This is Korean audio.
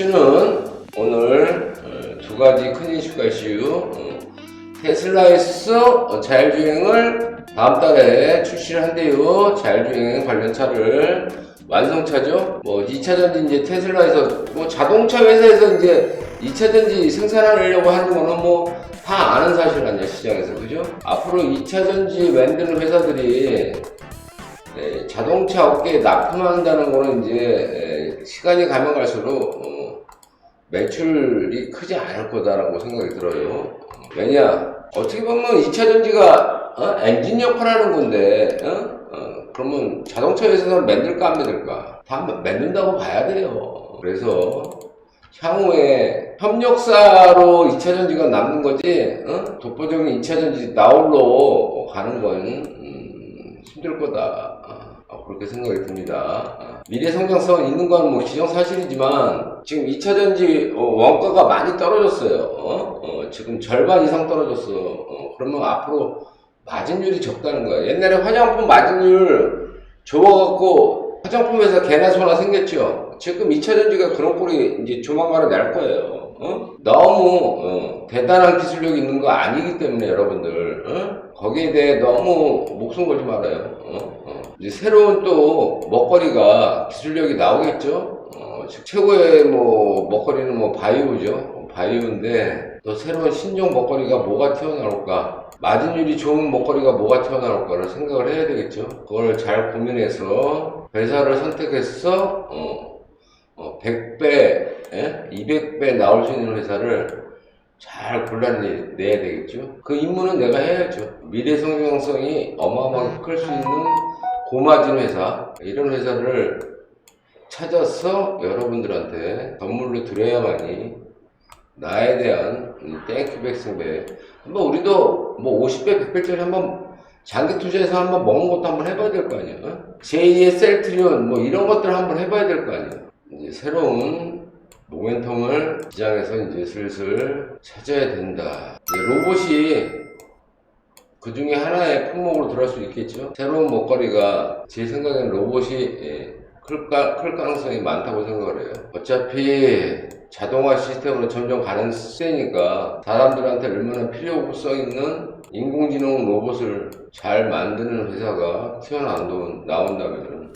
이슈는 오늘 어, 두 가지 큰 이슈가 이슈. 어, 테슬라에서 어, 자율주행을 다음 달에 출시를 한대요. 자율주행 관련 차를 완성차죠. 뭐 2차 전지 이제 테슬라에서 뭐 자동차 회사에서 이제 2차 전지 생산하려고 하는 거는 뭐 다 아는 사실 아니야 시장에서 그죠? 앞으로 2차 전지 만드는 회사들이 네, 자동차 업계에 납품한다는 거는 이제 에, 시간이 가면 갈수록 어, 매출이 크지 않을 거다라고 생각이 들어요. 왜냐? 어떻게 보면 2차 전지가 어? 엔진 역할을 하는 건데 어? 어, 그러면 자동차 회사는 만들까 안 만들까? 다 만든다고 봐야 돼요. 그래서 향후에 협력사로 2차 전지가 남는 거지 어? 독보적인 2차 전지 나홀로 가는 건 음, 힘들 거다. 어, 그렇게 생각이 듭니다. 어, 미래 성장성 있는 건 뭐 기정사실이지만 지금 2차 전지 어, 원가가 많이 떨어졌어요. 어? 어, 지금 절반 이상 떨어졌어. 어, 그러면 앞으로 마진율이 적다는 거야. 옛날에 화장품 마진율 적어갖고 화장품에서 개나 소나 생겼죠. 지금 2차 전지가 그런 꼴이 이제 조만간에 날 거예요. 어? 너무 어, 대단한 기술력이 있는 거 아니기 때문에 여러분들 어? 거기에 대해 너무 목숨 걸지 말아요. 어? 어. 이제 새로운 또 먹거리가 기술력이 나오겠죠. 어, 즉 최고의 뭐 먹거리는 뭐 바이오죠. 바이오인데 또 새로운 신종 먹거리가 뭐가 튀어나올까? 마진율이 좋은 먹거리가 뭐가 튀어나올까를 생각을 해야 되겠죠. 그걸 잘 고민해서 회사를 선택해서 어, 어, 100배, 200배 나올 수 있는 회사를 잘 골라내야 되겠죠. 그 임무는 내가 해야죠. 미래 성장성이 어마어마하게 클 수 있는 고마진 회사, 이런 회사를 찾아서 여러분들한테 선물로 드려야만이 나에 대한 이 땡큐백 승배. 한번 우리도 뭐 50배, 100배짜리 한번 장기 투자해서 한번 먹은 것도 한번 해봐야 될 거 아니야. 어? 제2의 셀트리온 뭐 이런 것들 한번 해봐야 될 거 아니야. 이제 새로운 모멘텀을 시장에서 이제 슬슬 찾아야 된다. 로봇이 그 중에 하나의 품목으로 들어갈 수 있겠죠. 새로운 먹거리가 제 생각에는 로봇이 예, 클, 가, 클 가능성이 많다고 생각을 해요. 어차피 자동화 시스템으로 점점 가는 시대니까 사람들한테 얼마나 필요성 있는 인공지능 로봇을 잘 만드는 회사가 튀어나온다면